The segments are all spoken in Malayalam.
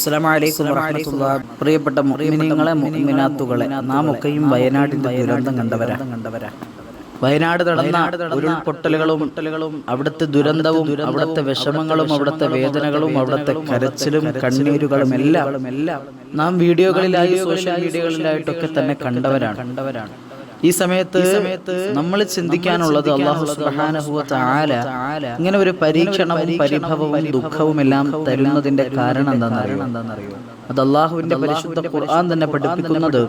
അസ്സലാമലൈക്കും വറഹ്മത്തുള്ളാഹി പ്രിയപ്പെട്ട മുഅ്മിനീങ്ങളെ മുഅ്മിനാത്തുകളെ നാം ഒക്കെയും വയനാടിന്റെ ദുരന്തം കണ്ടവരാ. കണ്ടവരാ. വയനാട് നടന്ന ഉരുൾപൊട്ടലുകളും അവിടുത്തെ ദുരന്തവും അവിടുത്തെ വിഷമങ്ങളും അവിടുത്തെ വേദനകളും അവിടുത്തെ കരച്ചിലും കണ്ണീരുകളും എല്ലാം എല്ലാം നാം വീഡിയോകളിലായി സോഷ്യൽ മീഡിയകളിലായിട്ടൊക്കെ തന്നെ കണ്ടവരാണ്. കണ്ടവരാണ്. ഈ സമയത്ത് സമയത്ത് നമ്മൾ ചിന്തിക്കാനുള്ളത് അള്ളാഹു സുബ്ഹാനഹു വ തആല ഇങ്ങനെ ഒരു പരീക്ഷണവും പരിഭവവും ദുഃഖവും എല്ലാം തരുന്നതിന്റെ കാരണം എന്താണെന്നറിയോ അത് അള്ളാഹുവിന്റെ പരിശുദ്ധ ഖുർആൻ തന്നെ പഠിപ്പിക്കുന്നത്.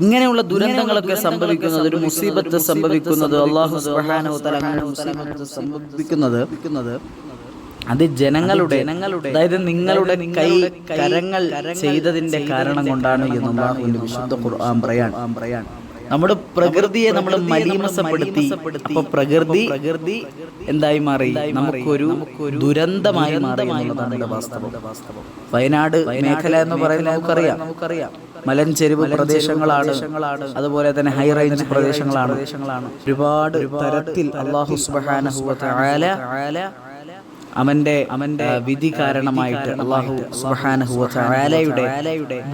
ഇങ്ങനെയുള്ള ദുരന്തങ്ങളൊക്കെ സംഭവിക്കുന്നത് ഒരു മുസീബത്ത് സംഭവിക്കുന്നത് അള്ളാഹു അങ്ങനെ മുസീബത്ത് സംഭവിക്കുന്നത് അത് ജനങ്ങളുടെ ജനങ്ങളുടെ അതായത് നിങ്ങളുടെ കൈ കരങ്ങൾ ചെയ്തതിന്റെ കാരണം കൊണ്ടാണ് എന്ന് അള്ളാഹുവിന്റെ വിശുദ്ധ ഖുർആൻ പറയാൻ. പറയാൻ. നമ്മുടെ പ്രകൃതിയെ നമ്മൾ മലീമസപ്പെടുത്തി അപ്പൊ പ്രകൃതി പ്രകൃതി എന്തായി മാറി? നമുക്കൊരു ദുരന്തമായി മാറി വാസ്തവം. വയനാട് മേഖല എന്ന് പറയുന്നത് നമുക്കറിയാം. നമുക്കറിയാം. മലഞ്ചെരിവ് പ്രദേശങ്ങളാണ്. അതുപോലെ തന്നെ ഹൈ റേഞ്ച് പ്രദേശങ്ങളാണ്. ഒരുപാട് തരത്തിൽ അള്ളാഹു അവന്റെ അവന്റെ വിധി കാരണമായിട്ട് അള്ളാഹു സുബാനഹുലയുടെ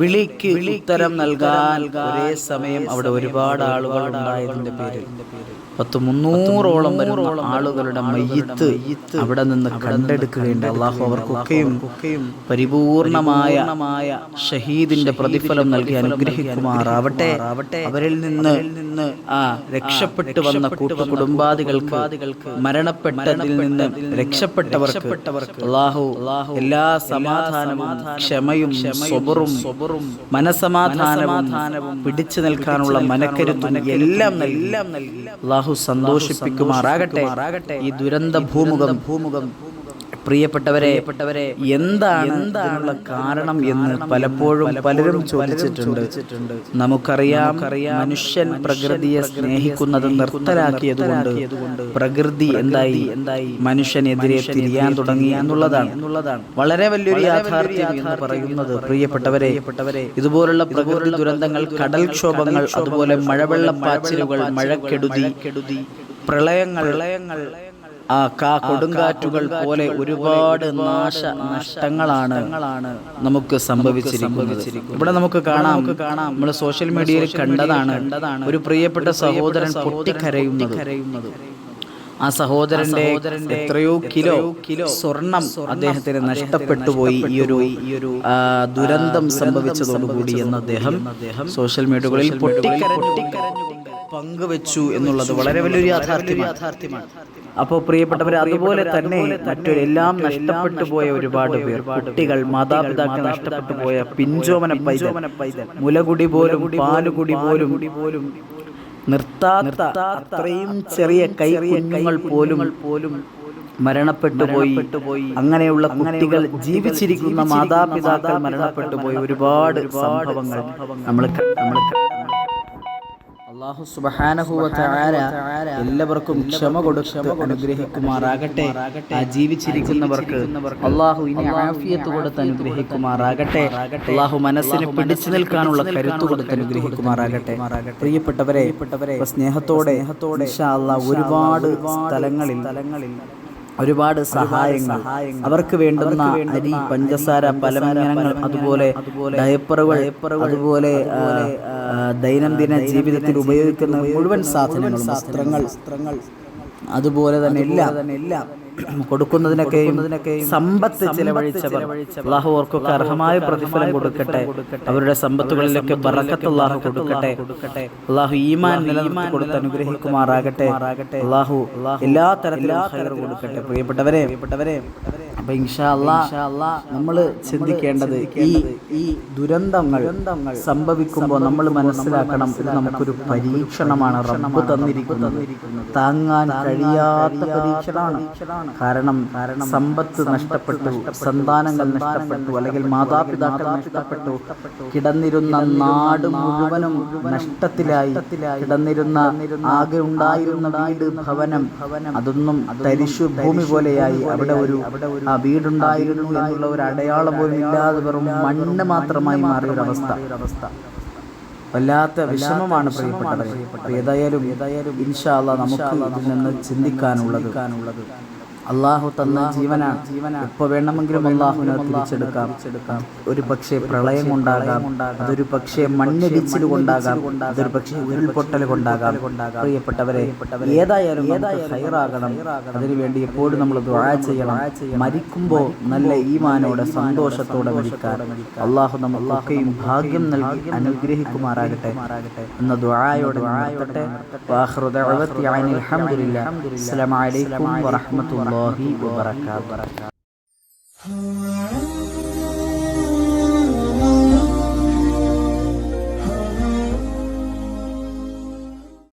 വിളിക്ക് ഉത്തരം നൽകാൻ ഒരേ സമയം അവിടെ ഒരുപാട് ആളുകൾ ഉണ്ടായതിന്റെ പേരിൽ. പത്ത് മുന്നൂറോളം വരുന്ന ആളുകളുടെ മയ്യത്ത് അവിടെ നിന്ന് കണ്ടെടുക്കുകയുണ്ട് അള്ളാഹു അവർക്കൊക്കെയും പരിപൂർണമായ ഷഹീദിന്റെ പ്രതിഫലം നൽകി അനുഗ്രഹിക്കുമാറാവട്ടെ. അവരിൽ നിന്ന് നിന്ന് ആ രക്ഷപ്പെട്ടു വന്ന കൂട്ടുകുടുംബാദികൾക്ക് മരണപ്പെട്ടതിൽ നിന്ന് രക്ഷപ്പെട്ടവർക്ക് അള്ളാഹു എല്ലാ സമാധാനവും ക്ഷമയും സ്വബറും മനസമാധാനവും പിടിച്ചു നിൽക്കാനുള്ള മനക്കരുത്തും എല്ലാം എല്ലാം നൽകി. അള്ളാഹു സന്തോഷിപ്പിക്കുമാറാകട്ടെ. ഈ ദുരന്ത ഭൂമുഖം ഭൂമുഖം പ്രിയപ്പെട്ടവരെ എന്താണ് എന്താണുള്ള കാരണം എന്ന് പലപ്പോഴും പലരും ചോദിച്ചിട്ടുണ്ട്. നമുക്കറിയാം മനുഷ്യൻ പ്രകൃതിയെ സ്നേഹിക്കുന്നത് നിർത്തലാക്കിയതുകൊണ്ട് പ്രകൃതി എന്തായി? എന്തായി? മനുഷ്യനെതിരെ തിരിയാൻ തുടങ്ങി എന്നുള്ളതാണ്. എന്നുള്ളതാണ്. വളരെ വലിയൊരു യാഥാർത്ഥ്യം എന്ന് പറയുന്നത് പ്രിയപ്പെട്ടവരെ ഇതുപോലുള്ള പ്രകൃതി ദുരന്തങ്ങൾ കടൽക്ഷോഭങ്ങൾ അതുപോലെ മഴവെള്ളപ്പാച്ചിലുകൾ മഴക്കെടുതി കെടുതി പ്രളയങ്ങൾ പ്രളയങ്ങൾ ആ കാ കൊടുങ്കാറ്റുകൾ പോലെ ഒരുപാട് നാശ നഷ്ടങ്ങളാണ് നമുക്ക് സംഭവിച്ചിരിക്കുന്നത്. ഇവിടെ നമുക്ക് കാണാം. നമുക്ക് കാണാം. നമ്മൾ സോഷ്യൽ മീഡിയയിൽ കണ്ടതാണ് ഒരു പ്രിയപ്പെട്ട സഹോദരൻ പൊട്ടിക്കരയുന്നത്. ആ സഹോദരന്റെ എത്രയോ കിലോ കിലോ സ്വർണം അദ്ദേഹത്തിന് നഷ്ടപ്പെട്ടു പോയി. ഈ ഒരു ഈ ഒരു ദുരന്തം സംഭവിച്ചതോടുകൂടി എന്ന് അദ്ദേഹം സോഷ്യൽ മീഡിയകളിൽ പൊട്ടിക്കരഞ്ഞു. പങ്കുവെച്ചു എന്നുള്ളത് വളരെ വലിയൊരു യാഥാർത്ഥ്യമാണ്. അപ്പോൾ പ്രിയപ്പെട്ടവരെ അതുപോലെ തന്നെ മറ്റൊരു എല്ലാം നഷ്ടപ്പെട്ടു പോയ ഒരുപാട് പേർ കുട്ടികൾ മാതാപിതാക്കൾ നഷ്ടപ്പെട്ടു പോയ പിഞ്ചോമന പൈതൽ. മുലകുടി പോലും പാലുകുടി പോലും പോലും നിർത്താത്ത അത്രയും ചെറിയ കൈ കുഞ്ഞുങ്ങൾ പോലും പോലും മരണപ്പെട്ടു പോയി. അങ്ങനെയുള്ള കുട്ടികൾ ജീവിച്ചിരിക്കുന്ന മാതാപിതാക്കൾ മരണപ്പെട്ടു പോയി ഒരുപാട് സംഭവങ്ങൾ നമ്മൾ നമ്മൾ അള്ളാഹു സുബ്ഹാനഹു തആല എല്ലാവർക്കും ക്ഷമ കൊടുത്ത് അനുഗ്രഹിക്കുമാറാകട്ടെ. ആ ജീവിച്ചിരിക്കുന്നവർക്ക് അള്ളാഹു ഇനി ആഫിയത്ത് കൊടുത്ത് അനുഗ്രഹിക്കുമാറാകട്ടെ. അള്ളാഹു മനസ്സിനെ പിടിച്ചു നിൽക്കാനുള്ള കരുത്ത് കൊടുത്ത് അനുഗ്രഹിക്കുമാറാകട്ടെ. പ്രിയപ്പെട്ടവരെ സ്നേഹത്തോടെ ഒരുപാട് സ്ഥലങ്ങളിൽ സ്ഥലങ്ങളിൽ ഒരുപാട് സഹായങ്ങൾ അവർക്ക് വേണ്ടുന്ന അരി പഞ്ചസാര പലവ്യഞ്ജനങ്ങൾ അതുപോലെ ഡയപ്പറുകൾ അതുപോലെ ദൈനംദിന ജീവിതത്തിൽ ഉപയോഗിക്കുന്ന മുഴുവൻ സാധനങ്ങളും വസ്ത്രങ്ങൾ. അതുപോലെ തന്നെ എല്ലാം എല്ലാം കൊടുക്കുന്നതിനൊക്കെയും സമ്പത്ത് ചിലവഴിച്ചവർ. അള്ളാഹു ഓർക്കൊക്കെ അർഹമായ പ്രതിഫലം കൊടുക്കട്ടെ. അവരുടെ സമ്പത്തുകളിലൊക്കെ ബറക്കത്ത് അള്ളാഹു കൊടുക്കട്ടെ. അള്ളാഹു ഈമാൻ നിലനിർത്തി കൊടുത്ത് അനുഗ്രഹിക്കുമാറാകട്ടെ അള്ളാഹു എല്ലാ തരത്തിലും കൊടുക്കട്ടെ. പ്രിയപ്പെട്ടവരെ പ്രിയപ്പെട്ടവരെ അപ്പൊ ഇൻഷാ നമ്മൾ ചിന്തിക്കേണ്ടത് ഈ ഈ ദുരന്തങ്ങൾ സംഭവിക്കുമ്പോൾ നമ്മൾ മനസ്സിലാക്കണം ഇത് നമുക്കൊരു പരീക്ഷണമാണ് റബ്ബ് തന്നിരിക്കുന്നത്. താങ്ങാൻ കഴിയാത്ത പരീക്ഷണമാണ്. കാരണം സമ്പത്ത് നഷ്ടപ്പെട്ടു സന്താനങ്ങൾ നഷ്ടപ്പെട്ടു അല്ലെങ്കിൽ മാതാപിതാക്കൾ നഷ്ടപ്പെട്ടു കിടന്നിരുന്ന നാട് മുഴുവനും നഷ്ടത്തിലായി. കിടന്നിരുന്ന ആകെ ഉണ്ടായിരുന്ന വീട് ഭവനം. അതൊന്നും തരിശു ഭൂമി പോലെയായി അവിടെ ഒരു ആ വീടുണ്ടായിരുന്നു എന്നുള്ള ഒരു അടയാളം പോലും ഇല്ലാതെ വെറും മണ്ണ് മാത്രമായി മാറിയ അവസ്ഥ. വല്ലാത്ത വിഷമമാണ് പ്രിയപ്പെട്ടവരെ. അപ്പോൾ ഏതായാലും ഏതായാലും ഇൻഷാല്ല നമുക്ക് ഇതിൽ നിന്ന് ചിന്തിക്കാനുള്ളത്. അള്ളാഹു തന്ന ജീവനാണ്. ജീവനാണ്. വേണമെങ്കിലും അള്ളാഹുവിനെ തിരിച്ചെടുക്കാം ഒരു പക്ഷേ പ്രളയം കൊണ്ടാകാം അതൊരു പക്ഷേ മണ്ണിടിച്ചിൽ കൊണ്ടാകാം. അതൊരു പക്ഷേ ഉരുൾപൊട്ടൽ കൊണ്ടാകാം. പ്രിയപ്പെട്ടവരെ ഏതായാലും ഹൈറാകണം. അതിനുവേണ്ടി എപ്പോഴും നമ്മൾ ദുആ ചെയ്യണം. മരിക്കുമ്പോൾ നല്ല ഈമാനോടെ സന്തോഷത്തോടെ മരിക്കാൻ അള്ളാഹു നമുക്കൊക്കെയും ഭാഗ്യം നൽകി അനുഗ്രഹിക്കുമാറാകട്ടെ. എന്ന ദുആയോടെ നിർത്തട്ടെ അലൈക്കും ദഅവത്തി warahmatullahi wabarakatuh.